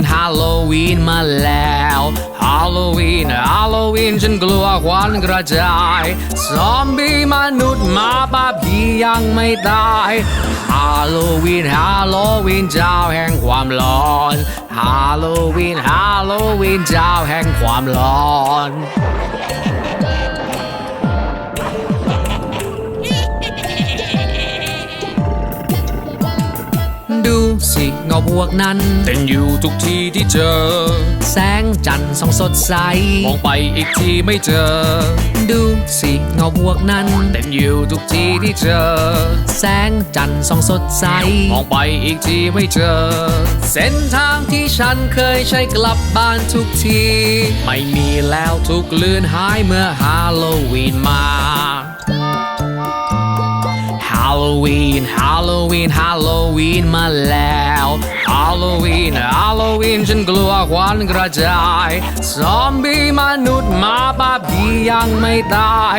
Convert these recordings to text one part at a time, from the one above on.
นฮาโลวีนมาแล้วฮาโลวีนฮาโลวีนฉันกลัวควันกระจายซอมบี้มนุษย์มาบ้าผียังไม่ตายฮาโลวีนฮาโลวีนเจ้าแห่งความร้อนฮาโลวีนฮาโลวีนเจ้าแห่งความร้อน ดูสิเงาพวกนั้น เต้นอยู่ทุกที่ที่เจอ แสงจันทร์ส่องสดใส มองไปอีกทีไม่เจอ ดูสิเงาพวกนั้น เต้นอยู่ทุกที่ที่เจอ แสงจันทร์ส่องสดใส มองไปอีกทีไม่เจอ เส้นทางที่ฉันเคยใช้กลับบ้านทุกที ไม่มีแล้วทุกลือนหายเมื่อฮาโลวีนมา ฮาโลวีนฮาโลวีนฮาโลวีนมาแล้วฮาโลวีนฮาโลวีนฉันกลัวควันกระจาย ซอมบี้มนุษย์หมาป้าผียังไม่ตาย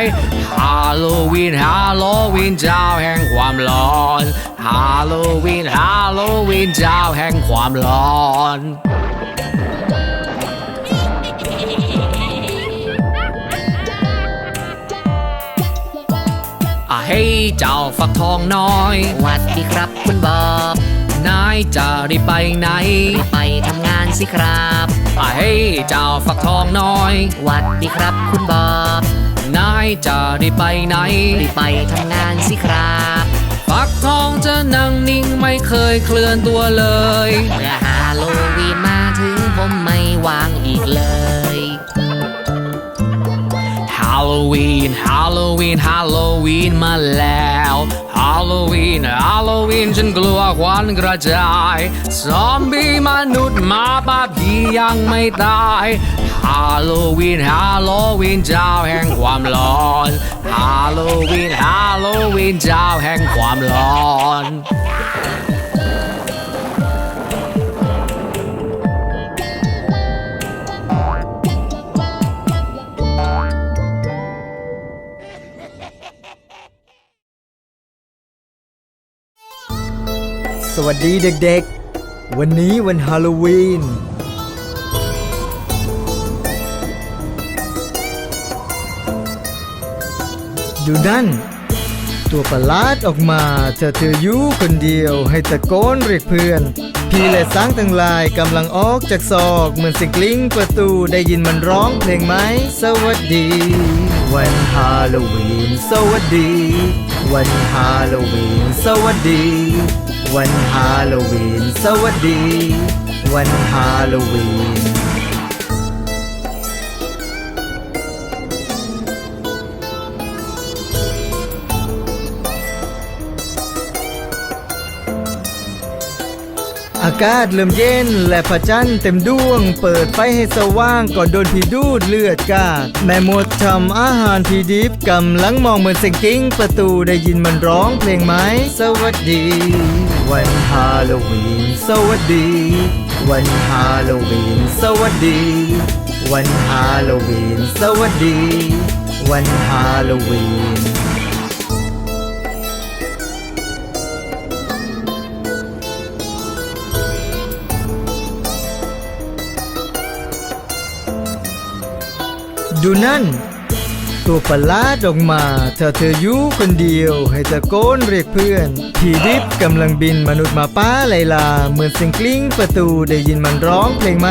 ฮาโลวีนฮาโลวีนเจ้าแห่งความร้อนฮาโลวีนฮาโลวีนเจ้าแห่งความร้อน อะเฮ้ยเจ้าฝักทองน้อย หวัดดีครับคุณบอบนายจะได้ไปไหนไปทำงานสิครับอะเฮ้ยเจ้าฝักทองน้อย หวัดดีครับคุณบอบนายจะได้ไปไหนรีบไปทำงานสิครับฝักทองจะนั่งนิ่งไม่เคยเคลื่อนตัวเลย เมื่อฮาโลวีนมาถึงผมไม่วางอีกเลย วีนฮาโลวีนมาแล้วฮาโลวีนฮาโลวีนฉันกลัวควันกระจาย ซอมบี้มนุษย์หมาป้าผียังไม่ตายฮาโลวีนฮาโลวีนเจ้าแห่งความร้อนฮาโลวีนฮาโลวีนเจ้าแห่งความร้อน วัสดีเด็กๆ วันนี้วันฮาโลวีน ดูนั่น ตัวประหลาดออกมาเธอเธออยู่คนเดียวให้ตะโกนเรียกเพื่อน พี่และสร้างทั้งลายกำลังออกจากซอก เหมือนสิงกลิ้งประตูได้ยินมันร้องเพลงไหม สวัสดี วันฮาโลวีนสวัสดี วันฮาโลวีนสวัสดี วันฮาโลวีนสวัสดี วันฮาโลวีน อากาศเริ่มเย็นและพระจันทร์เต็มดวง เปิดไฟให้สว่างก่อนโดนผีดูดเลือดกาดแม่มดทำอาหารผีดิบกำลังมองเหมือนเสียงกิ้ง ประตูได้ยินมันร้องเพลงไหมสวัสดี วันฮาโลวีนสวัสดี วันฮาโลวีนสวัสดี วันฮาโลวีนสวัสดี วันฮาโลวีน ดูนั่น ตัวประหลาดออกมาเธอเธออยู่คนเดียว ให้ตะโกนเรียกเพื่อนผีดิบกำลังบินมนุษย์มาป้าไลลา เหมือนเสียงกลิ้งประตูได้ยินมันร้องเพลงไหม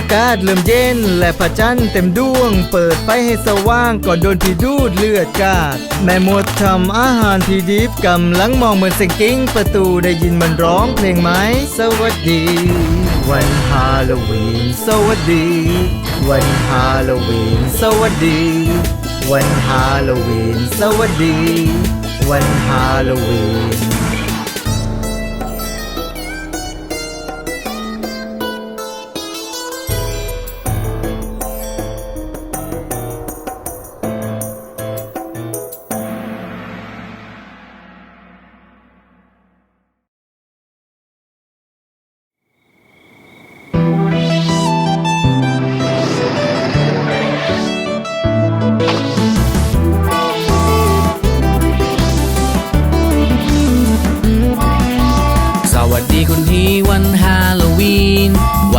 อากาศเริ่มเย็นและพระจันทร์เต็มดวง เปิดไฟให้สว่างก่อนโดนผีดูดเลือดกาด แม่มดทำอาหารผีดิบกำลังมองเหมือนเสียงกิ้ง ประตูได้ยินมันร้องเพลงไหมสวัสดี วันฮาโลวีนสวัสดี วันฮาโลวีนสวัสดี วันฮาโลวีนสวัสดี วันฮาโลวีน「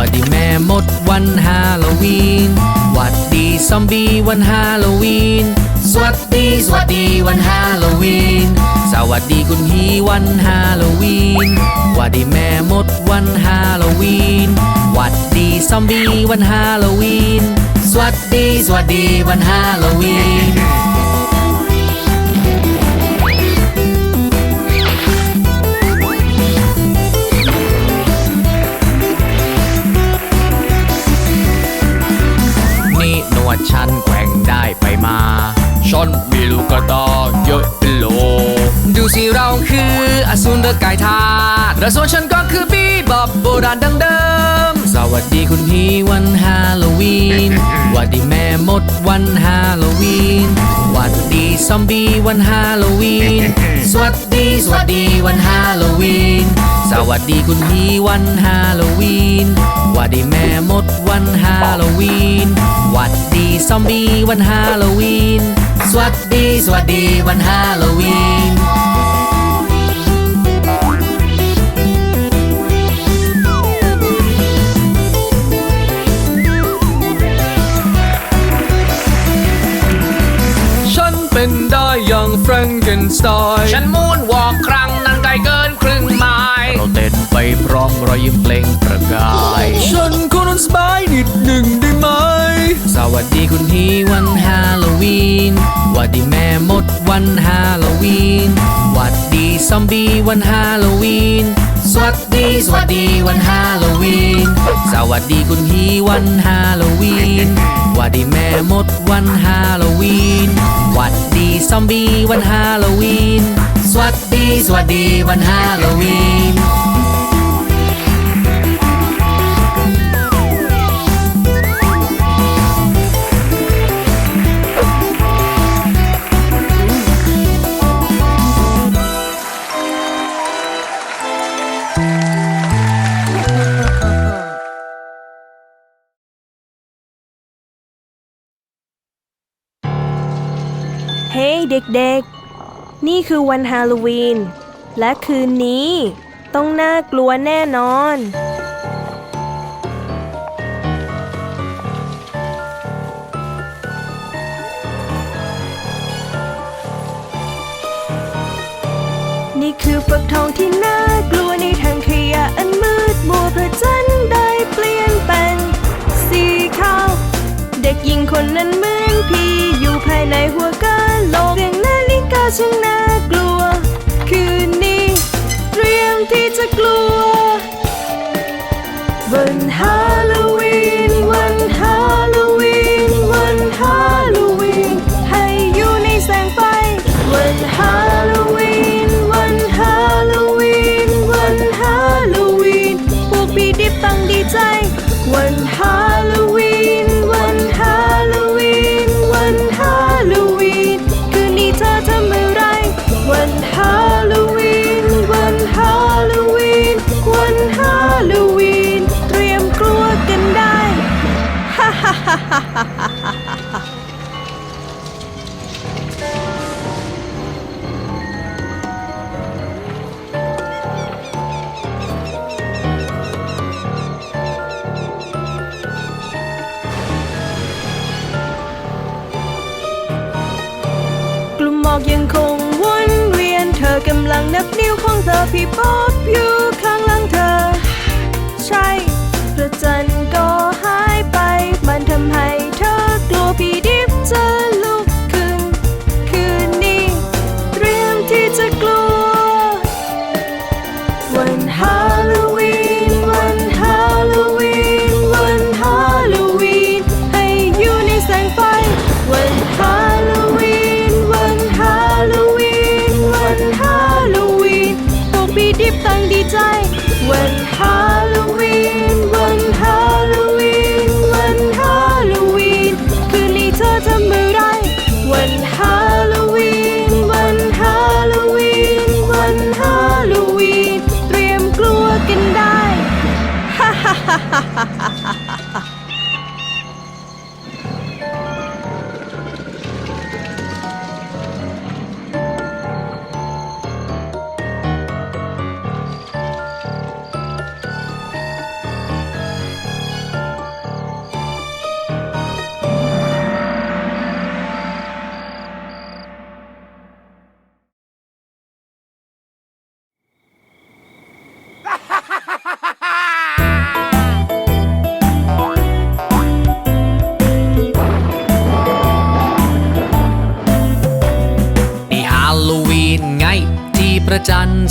วัดดีแม่มดวันฮาโลวีน หวัดดีซอมบี้วันฮาโลวีน สวัสดีสวัสดีวันฮาโลวีน สวัสดีคุณฮีวันฮาโลวีน หวัดดีแม่มดวันฮาโลวีน หวัดดีซอมบี้วันฮาโลวีน สวัสดีสวัสดีวันฮาโลวีน และส่วนฉันก็คือบีบอบโบราณดังเดิม สวัสดีคุณพี่วันฮาโลวีนหวัดดีแม่มดวันฮาโลวีนหวัดดีซอมบี้วันฮาโลวีน สวัสดีสวัสดีวันฮาโลวีน สวัสดีคุณพี่วันฮาโลวีนหวัดดีแม่มดวันฮาโลวีนหวัดดีซอมบี้วันฮาโลวีน สวัสดีสวัสดีวันฮาโลวีน แฟรงเกนสไตน์ฉันมูนวอล์กครั้งนั้นไกลเกินครึ่งไมล์เราเต้นไปพร้อมรอยยิ้มเปล่งประกาย ฉันขอนอนสบายนิดหนึ่งได้ไหม สวัสดีคุณพี่วันฮาโลวีนหวัดดีแม่มดวันฮาโลวีนหวัดดีซอมบี้วันฮาโลวีน สวัสดีสวัสดีวันฮาโลวีน สวัสดีคุณพี่วันฮาโลวีนวัสดีแม่มดวันฮาโลวีนหวัดดีซอมบี้วันฮาโลวีน สวัสดีสวัสดีวันฮาโลวีน เด็กๆ นี่คือวันฮาโลวีน และคืนนี้ต้องน่ากลัวแน่นอน นี่คือฝักทองที่น่ากลัวในทางขยะอันมืดมัวพระจัน ช่างน่ากลัว คืนนี้เตรียมที่จะกลัวบนฮาโล นิ้วข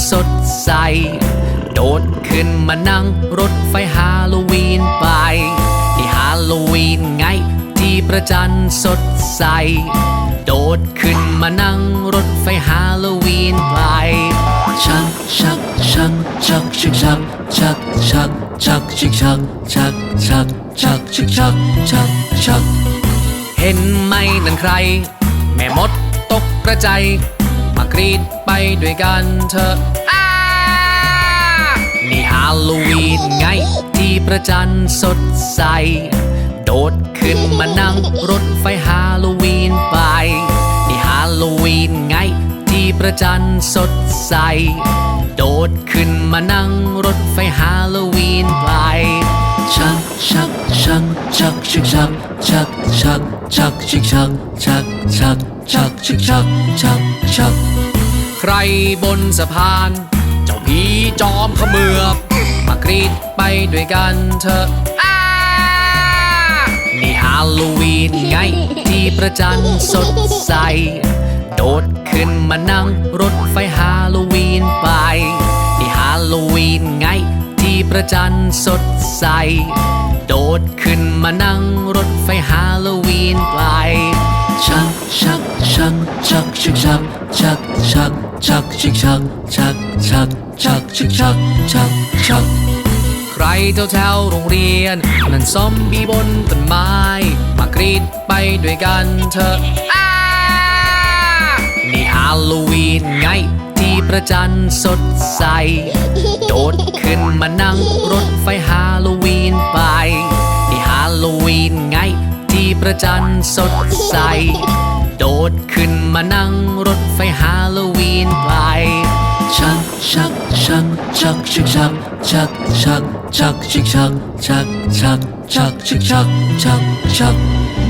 สดใส โดดขึ้นมานั่งรถไฟฮาโลวีนไปนี่ฮาโลวีนไง ที่ประจันทร์สดใส โดดขึ้นมานั่งรถไฟฮาโลวีนไป ชักชักชักชักชักชักชักชักชักชักชักชักชักชักชักชักชักชักเห็นไหมนั่นใคร แม่มดตกกระใจาย มากรีดไปด้วยกันเถอะอ้านี่ฮาโลวีนไง ที่ประจันทร์สดใส โดดขึ้นมานั่งรถไฟฮาโลวีนไป นี่ฮาโลวีนไง ที่ประจันทร์สดใส โดดขึ้นมานั่งรถไฟฮาโลวีนไป ชักชักชักชักชิกชักชักชักชักชิกชักชักชักชักชิกชักชักชักใครบนสะพาน เจ้าผีจอมขมือบมากรีดไปด้วยกันเถอะนี่ฮาโลวีนไงที่ประจันสดใส โดดขึ้นมานั่งรถไฟฮาโลวีนไปนี่ฮาโลวีนไง ที่ประจันสดใส โดดขึ้นมานั่งรถไฟฮาโลวีนไปชักชักชักชักชักชักชักชักชักชักชักชักชักชักชักชักชักชักใครแถวแถวโรงเรียน นั่นซอมบี้บนต้นไม้ มากรีดไปด้วยกันเถอะนี่ฮาโลวีนไงที่ประจันสดใส ดดขึ้นมานั่งรถไฟฮาโลวีนไปนี่ฮาโลวีนไงที่ประจันสดใส โดดขึ้นมานั่งรถไฟฮาโลวีนไป ชักชักชักชักชักชักชักชักชักชักชักชักชักชักชักชักชัก